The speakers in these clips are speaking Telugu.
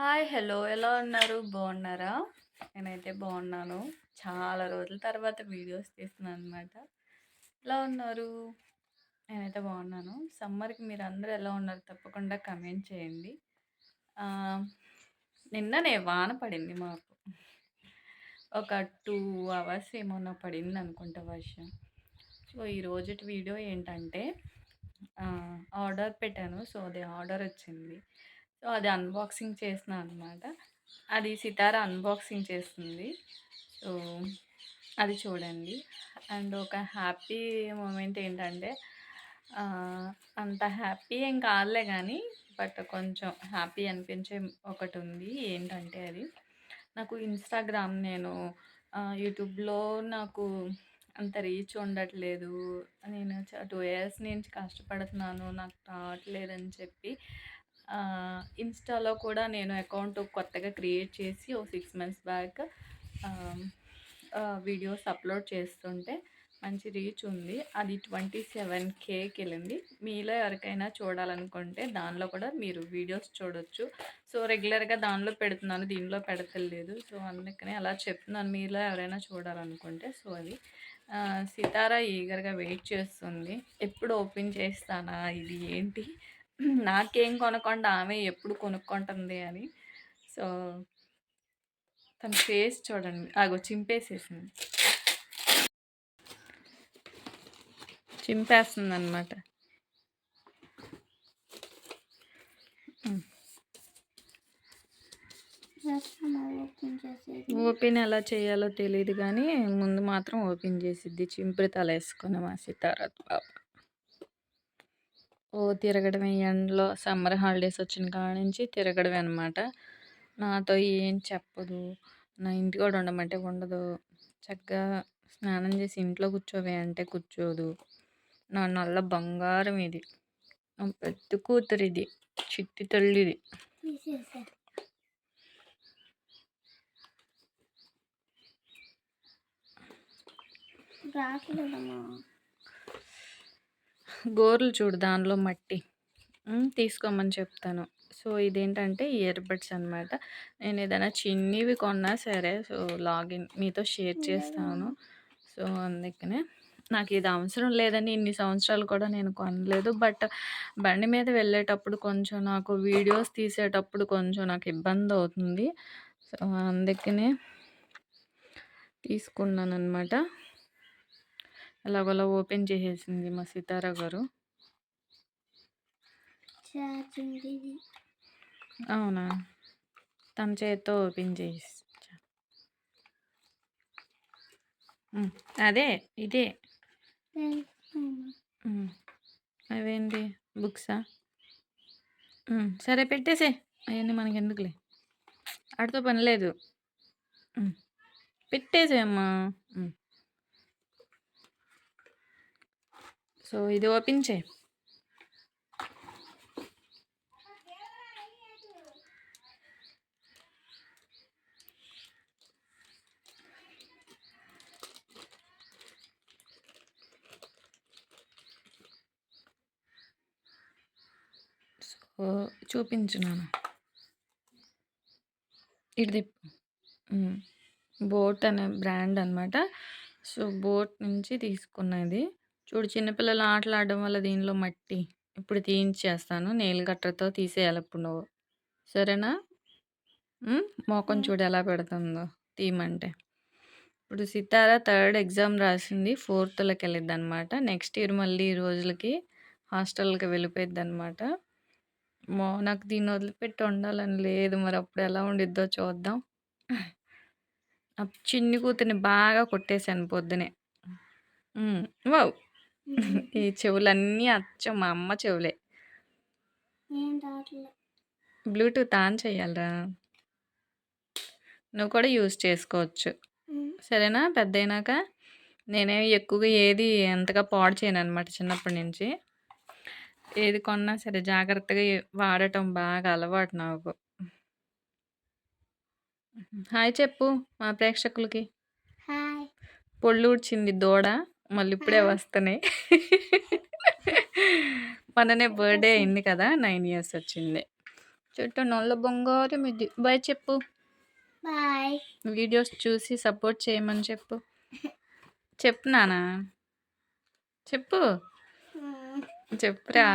Hi hello. ఎలా ఉన్నారు? బాగున్నారా? నేనైతే బాగున్నాను. చాలా రోజుల తర్వాత వీడియోస్ తీస్తున్నాను అనమాట ఎలా ఉన్నారు? నేనైతే బాగున్నాను. సమ్మర్కి మీరు అందరూ ఎలా ఉన్నారు? తప్పకుండా కమెంట్ చేయండి. నిన్ననే వాన పడింది మాకు. ఒక టూ అవర్స్ ఏమన్నా పడింది అనుకుంటా వర్షం. సో ఈ రోజుటి వీడియో ఏంటంటే ఆర్డర్ పెట్టాను. సో అది ఆర్డర్ వచ్చింది. సో అది అన్బాక్సింగ్ చేసిన అనమాట అది సితార అన్బాక్సింగ్ చేస్తుంది సో అది చూడండి. అండ్ ఒక హ్యాపీ మూమెంట్ ఏంటంటే అంత హ్యాపీ ఏం కాదులే కానీ బట్ కొంచెం హ్యాపీ అనిపించే ఒకటి ఉంది ఏంటంటే అది నాకు ఇన్స్టాగ్రామ్ నేను యూట్యూబ్లో నాకు అంత రీచ్ ఉండట్లేదు. నేను టూ ఇయర్స్ నుంచి కష్టపడుతున్నాను నాకు రావట్లేదని చెప్పి ఇన్స్టాలో కూడా నేను అకౌంట్ కొత్తగా క్రియేట్ చేసి ఓ six months back videos upload చేస్తుంటే మంచి రీచ్ ఉంది. అది ట్వంటీ సెవెన్ కేకి వెళ్ళింది మీలో ఎవరికైనా చూడాలనుకుంటే దానిలో కూడా మీరు వీడియోస్ చూడొచ్చు. సో రెగ్యులర్గా దానిలో పెడుతున్నాను దీనిలో పెడతలేదు. సో అందుకని అలా చెప్తున్నాను. మీలో ఎవరైనా చూడాలనుకుంటే సో అది. సితారా ఈగర్గా వెయిట్ చేస్తుంది. ఎప్పుడు ఓపెన్ చేస్తానా? ఇది ఏంటి? నాకేం కొనకుండా ఆమె ఎప్పుడు కొనుక్కుంటుంది అని. సో తన ఫేస్ చూడండి. అగో చింపేసేసింది. చింపేస్తుంది అనమాట ఓపెన్ ఎలా చేయాలో తెలియదు కానీ ముందు మాత్రం ఓపెన్ చేసిద్ది. చింపిరి తల వేసుకున్న మా సితారత్ బాబు. ఓ తిరగడమే ఎండలో సమ్మర్ హాలిడేస్ వచ్చిన కాడ నుంచి తిరగడమే అనమాట నాతో ఏం చెప్పదు. నా ఇంటి కూడా ఉండమంటే ఉండదు. చక్కగా స్నానం చేసి ఇంట్లో కూర్చోవే అంటే కూర్చోదు. నా నల్ల బంగారం ఇది. పెద్ద కూతురు ఇది. చిట్టి తల్లిది. తీసేసా గోర్లు చూడు దానిలో మట్టి. తీసుకోమని చెప్తాను. సో ఇదేంటంటే ఇయర్ బడ్స్ అనమాట నేను ఏదైనా చిన్నవి కొన్నా సరే సో లాగిన్ మీతో షేర్ చేస్తాను. సో అందుకనే నాకు ఇది అవసరం లేదని ఇన్ని సంవత్సరాలు కూడా నేను కొనలేదు. బట్ బండి మీద వెళ్ళేటప్పుడు కొంచెం నాకు వీడియోస్ తీసేటప్పుడు కొంచెం నాకు ఇబ్బంది అవుతుంది. సో అందుకనే తీసుకున్నాను అనమాట ఎలాగోలా ఓపెన్ చేసేసింది మా సితారా గారు. అవునా? తన చేత్తో ఓపెన్ చేసి అదే ఇదే. అవేంటి? బుక్సా? సరే పెట్టేసే. అవన్నీ మనకి ఎందుకులే వాటితో పని లేదు. పెట్టేసేమ్మా సో ఇది ఓపెన్ చేయి. సో ఇది బోట్ అనే బ్రాండ్ అనమాట సో బోట్ నుంచి తీసుకున్నది. చూడు చిన్నపిల్లలు ఆటలాడడం వల్ల దీనిలో మట్టి. ఇప్పుడు తీయించేస్తాను. నెయిల్ కట్టర్తో తీసేయాలి ఇప్పుడు నువ్వు. సరేనా? మోకం చూడు ఎలా పెడుతుందో తీయమంటే. ఇప్పుడు సితార థర్డ్ ఎగ్జామ్ రాసింది. ఫోర్త్లోకి వెళ్ళిద్ది అనమాట నెక్స్ట్ ఇయర్ మళ్ళీ ఈ రోజులకి హాస్టల్కి వెళ్ళిపోయిద్ది అనమాట మో నాకు దీన్ని వదిలిపెట్టి ఉండాలని లేదు. మరి అప్పుడు ఎలా ఉండిద్దో చూద్దాం. చిన్ని కూతుర్ని బాగా కొట్టేశాను పొద్దునే. ఉమ్, ఈ చెవులన్నీ అచ్చం మా అమ్మ చెవులే. ఏం బ్లూటూత్ ఆన్ చేయాలరా. నువ్వు కూడా యూజ్ చేసుకోవచ్చు. ఉమ్. సరేనా? పెద్ద అయినాక నేనే ఎక్కువగా ఏది అంతగా పాడు చేయను అనమాట చిన్నప్పటి నుంచి. ఏది కొన్నా సరే జాగ్రత్తగా ఏ- వాడటం బాగా అలవాటు నాకు. హాయ్ చెప్పు మా ప్రేక్షకులకి. హాయ్. పొళ్ళు ఊడ్చింది దూడ. మళ్ళీ ఇప్పుడే వస్తున్నాయి. మొన్ననే బర్త్డే అయింది కదా నైన్ ఇయర్స్ వచ్చింది. చుట్టూ నల్ల బంగారం ఇది బాయ్ చెప్పు. బాయ్. వీడియోస్ చూసి సపోర్ట్ చేయమని చెప్పు. చెప్పు నానా. చెప్పు. చెప్పురా.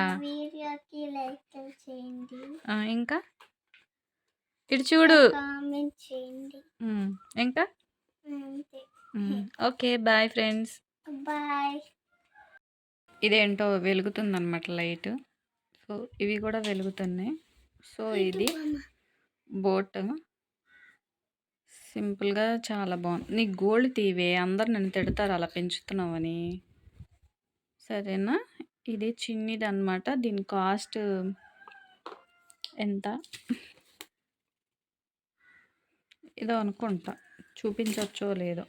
ఇంకా? ఇటు చూడు. ఇంకా? Okay bye friends. బాయ్ ఇదేంటో వెలుగుతుందన్నమాట లైట్. సో ఇవి కూడా వెలుగుతున్నాయి. సో ఇది బోట్. సింపుల్గా చాలా బాగుంది నీ గోల్డ్ తీవే అందరు నన్ను తిడతారు అలా పెంచుతున్నావని. సరేనా? ఇది చిన్నది అనమాట దీని కాస్ట్ ఎంత? ఏదో అనుకుంటా. చూపించవచ్చో లేదో.